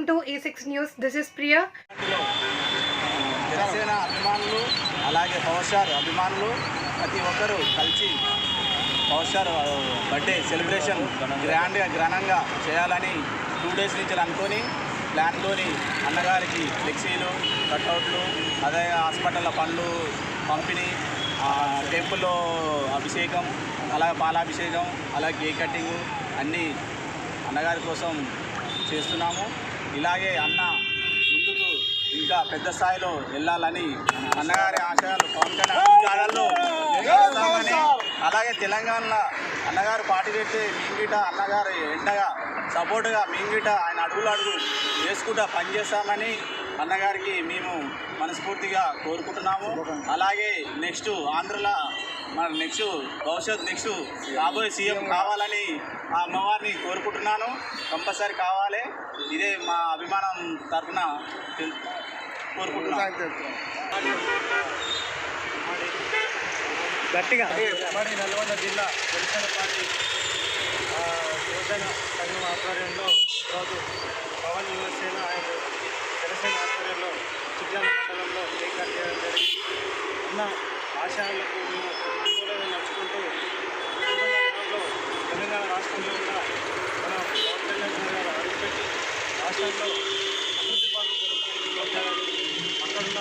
Welcome to ఈ six news this is Priya Janasena అభిమానులు అలాగే పవర్ స్టార్ అభిమానులు ప్రతి ఒక్కరూ కలిసి పవర్ స్టార్ బర్త్డే సెలబ్రేషన్ గ్రాండ్గా ఘనంగా చేయాలని టూ డేస్ నుంచి అనుకొని ప్లాన్తోని అన్నగారికి ఫ్లెక్సీలు కట్అవుట్లు అదే హాస్పిటల్ పనులు పంపిణీ టెంపుల్లో అభిషేకం అలాగే పాలాభిషేకం అలాగే కేక్ కటింగ్ అన్నీ అన్నగారి కోసం చేస్తున్నాము. ఇలాగే అన్న ముందుకు ఇంకా పెద్ద స్థాయిలో వెళ్ళాలని అన్నగారి ఆశయాలు పవన్ కళ్యాణ్ అలాగే తెలంగాణలో అన్నగారు పార్టీ పెట్టి మింగిట అన్నగారు ఎండగా సపోర్టుగా మింగిట ఆయన అడుగులు అడుగు వేసుకుంటా పనిచేస్తామని అన్నగారికి మేము మనస్ఫూర్తిగా కోరుకుంటున్నాము. అలాగే నెక్స్ట్ ఆంధ్రలో మన నెక్స్ట్ భవిష్యత్ నెక్స్ట్ రాబోయే సీఎం కావాలని ఆ అమ్మవారిని కోరుకుంటున్నాను. కంపల్సరీ కావాలి. ఇదే మా అభిమానం తరఫున కోరుకుంటున్నాను. గట్టిగా. ఉమ్మడి నల్గొండ జిల్లా జనసేన పార్టీ ఆ, యువజన సంఘం ఆధ్వర్యంలో ఈరోజు పవన్ యువసేన ఆయన జనసేన ఆధ్వర్యంలో చిట్యాల మండలంలో చేయడం జరిగింది. ఉన్న ఆశయాలకు అనుకూలంగా నడుచుకుంటూ తెలంగాణలో తెలంగాణ రాష్ట్రంలో కూడా మన పవన్ కళ్యాణ్ గారు అడుగుపెట్టి రాష్ట్రంలో అభివృద్ధి పనులు అక్కడ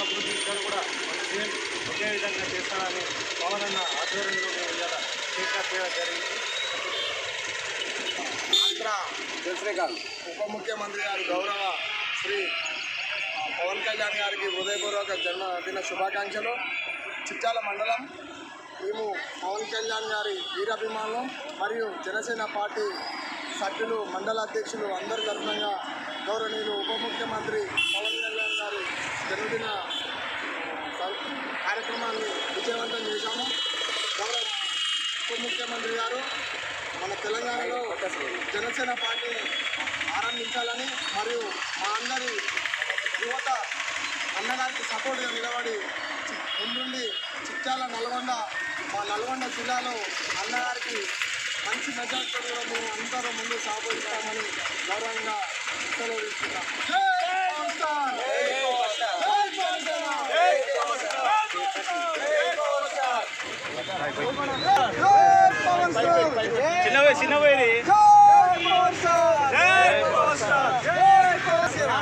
అభివృద్ధి ఇక్కడ కూడా మన సేమ్ ఒకే విధంగా చేస్తారని పవన్ అన్న ఆధ్వర్యంలో మేము ఇవాళ కేక్ కట్ చేయడం జరిగింది. ఆంధ్ర ఉప ముఖ్యమంత్రి గారి గౌరవ శ్రీ పవన్ కళ్యాణ్ గారికి హృదయపూర్వక జన్మదిన శుభాకాంక్షలు. చిట్టాల మండలం. మేము పవన్ కళ్యాణ్ గారి వీరాభిమానులు మరియు జనసేన పార్టీ సభ్యులు మండల అధ్యక్షులు అందరి తరఫున గౌరవనీయులు ఉప ముఖ్యమంత్రి పవన్ కళ్యాణ్ గారి జన్మదిన కార్యక్రమాన్ని విజయవంతం చేశాము. గౌరవ ఉప ముఖ్యమంత్రి గారు మన తెలంగాణలో జనసేన పార్టీని ఆరంభించాలని మరియు మా అందరి యువత అన్నగారికి సపోర్ట్గా నిలబడి ముందుండి చిట్యాల నల్గొండ మా నల్గొండ జిల్లాలో అన్నగారికి మంచి మెజార్టీతో కూడా మేము అందరూ ముందు సాగుతామని గౌరవంగా సెలవుస్తున్నాం జై పవన్ స్టార్! జై పవన్ స్టార్! జై పవన్ స్టార్! జై పవన్ స్టార్! జై పవన్ స్టార్! చిన్నవే చిన్నవేది జై పవన్ స్టార్! జై పవన్ స్టార్! జై పవన్ స్టార్!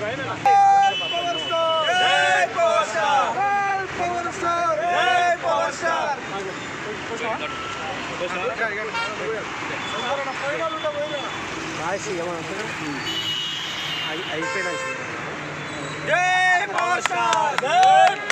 జై పవన్ స్టార్! జై పవన్ స్టార్! జై పవన్ స్టార్! జై పవన్ స్టార్! రాసి అయిపోయినా జై పవర్ స్టార్. జై